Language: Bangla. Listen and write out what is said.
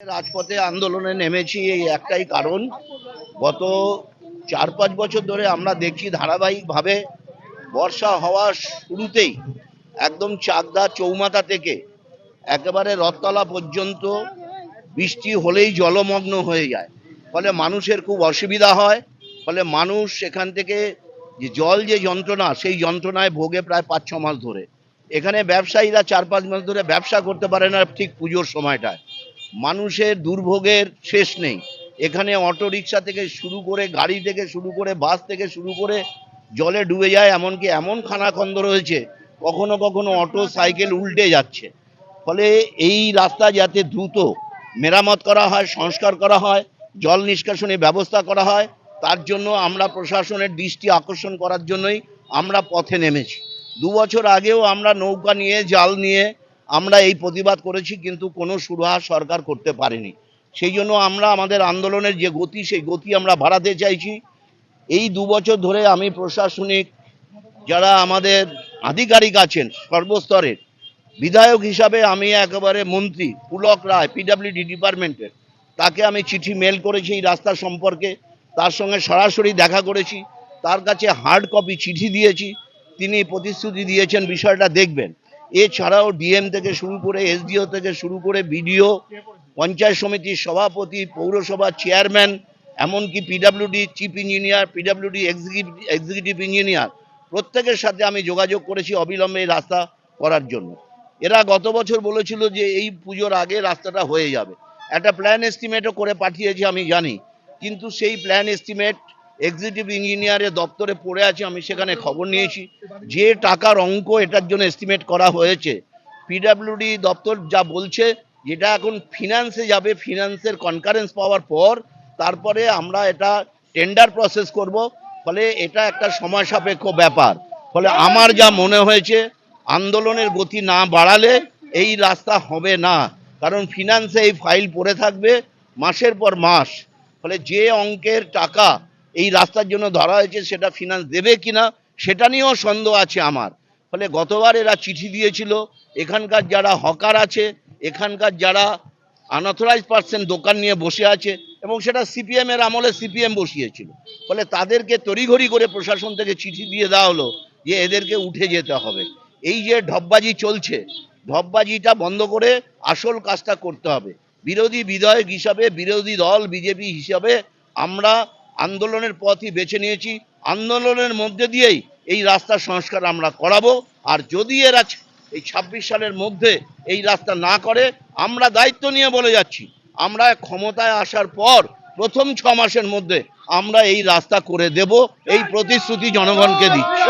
রাজপথে আন্দোলনে নেমেছি এই একটাই কারণ। গত চার পাঁচ বছর ধরে আমরা দেখছি ধারাবাহিকভাবে বর্ষা হওয়ার শুরুতেই একদম চাকদা চৌমাথা থেকে একেবারে রথতলা পর্যন্ত বৃষ্টি হলেই জলমগ্ন হয়ে যায়। ফলে মানুষের খুব অসুবিধা হয়। ফলে মানুষ সেখান থেকে যে জল যে যন্ত্রণা, সেই যন্ত্রণায় ভোগে প্রায় পাঁচ ছ মাস ধরে। এখানে ব্যবসায়ীরা চার পাঁচ মাস ধরে ব্যবসা করতে পারে না ঠিক পুজোর সময়টায়। মানুষের দুর্ভোগের শেষ নেই। এখানে অটো রিক্সা থেকে শুরু করে, গাড়ি থেকে শুরু করে, বাস থেকে শুরু করে জলে ডুবে যায়, এমনকি এমন খানাখন্দ রয়েছে, কখনো কখনো অটো, সাইকেল উল্টে যাচ্ছে। ফলে এই রাস্তা যাতে দ্রুত মেরামত করা হয়, সংস্কার করা হয়, জল নিষ্কাশনের ব্যবস্থা করা হয়, তার জন্য আমরা প্রশাসনের দৃষ্টি আকর্ষণ করার জন্যই আমরা পথে নেমেছি। দু বছর আগেও আমরা নৌকা নিয়ে, জাল নিয়ে আমরা এই প্রতিবাদ করেছি, কিন্তু কোনো সুরাহা সরকার করতে পারেনি। সেই জন্য আমরা আমাদের আন্দোলনের যে গতি, সেই গতি আমরা বাড়াতে চাইছি। এই দু বছর ধরে আমি প্রশাসনিক যারা আমাদের আধিকারিক আছেন, সর্বস্তরের, বিধায়ক হিসাবে আমি একেবারে মন্ত্রী, পুলক রায় পিডাব্লিউডি ডিপার্টমেন্টের, তাকে আমি চিঠি মেল করেছি এই রাস্তা সম্পর্কে। তার সঙ্গে সরাসরি দেখা করেছি। তার কাছে হার্ড কপি চিঠি দিয়েছি। তিনি প্রতিশ্রুতি দিয়েছেন, বিষয়টা দেখবেন। এছাড়াও ডিএম থেকে শুরু করে এসডিও থেকে শুরু করে বিডিও, পঞ্চায়েত সমিতির সভাপতি, পৌরসভা চেয়ারম্যান, এমনকি PWD chief engineer, PWD executive executive engineer. প্রত্যেকের সাথে আমি যোগাযোগ করেছি অবিলম্বে রাস্তা করার জন্য। এরা গত বছর বলেছিল যে এই পুজোর আগে রাস্তাটা হয়ে যাবে। একটা প্ল্যান এস্টিমেটও করে পাঠিয়েছি, আমি জানি। কিন্তু সেই প্ল্যান এস্টিমেট এক্সিকিউটিভ ইঞ্জিনিয়ারের দপ্তরে পড়ে আছে, আমি সেখানে খবর নিয়েছি। যে টাকার অঙ্ক এটার জন্য এস্টিমেট করা হয়েছে পিডাব্লিউডি দপ্তর যা বলছে, যেটা এখন ফিনান্সে যাবে ফিনান্সের কনকারেন্স পাওয়ার পর, তারপরে আমরা এটা টেন্ডার প্রসেস করব। ফলে এটা একটা সময় সাপেক্ষ ব্যাপার। ফলে আমার যা মনে হয়েছে, আন্দোলনের গতি না বাড়ালে এই রাস্তা হবে না। কারণ ফিনান্সে এই ফাইল পড়ে থাকবে মাসের পর মাস। ফলে যে অঙ্কের টাকা এই রাস্তার জন্য ধরা হয়েছে, সেটা ফিনান্স দেবে কিনা, সেটা নিয়েও সন্দেহ আছে আমার। ফলে গতবার এরা চিঠি দিয়েছিল, এখানকার যারা হকার আছে, এখানকার যারা আনঅথরাইজ পার্সন দোকান নিয়ে বসে আছে, এবং সেটা সিপিএম এর আমলে সিপিএম বসিয়েছিল। ফলে তাদেরকে তড়িঘড়ি করে প্রশাসন থেকে চিঠি দিয়ে দেওয়া হলো যে এদেরকে উঠে যেতে হবে। এই যে ঢপবাজি চলছে ঢপবাজিটা বন্ধ করে আসল কাজটা করতে হবে। বিরোধী বিধায়ক হিসাবে, বিরোধী দল বিজেপি হিসাবে আমরা আন্দোলনের পথই বেছে নিয়েছি। আন্দোলনের মধ্যে দিয়েই এই রাস্তা সংস্কার আমরা করাবো। আর যদি এরা এই ছাব্বিশ সালের মধ্যে এই রাস্তা না করে, আমরা দায়িত্ব নিয়ে বলে যাচ্ছি। আমরা ক্ষমতায় আসার পর প্রথম ছ মাসের মধ্যে আমরা এই রাস্তা করে দেব। এই প্রতিশ্রুতি জনগণকে দিচ্ছি।